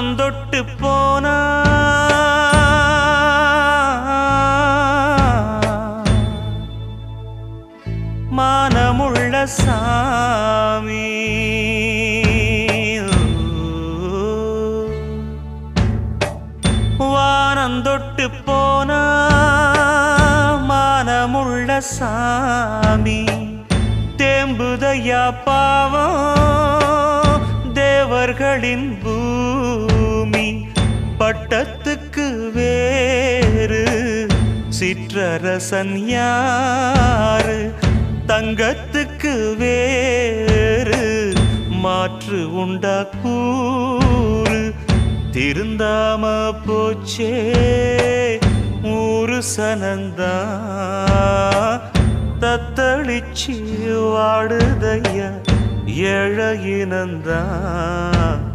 வானம் தொட்டு போனா. மானமுள்ள சாமி. வானந்தொட்டு போனா மானமுள்ள சாமி. தேம்புதையா பாவம் தேவர்களின் பூமி பட்டத்துக்கு வேறு. சிற்றரசன் யாரு? தங்கத்துக்கு வேறு. மாற்று உண்டா கூறு? திருந்தாம போச்சே ஊரு சனந்தா. தத்தளிச்சு வாடுதையா ஏழ இனந்தான்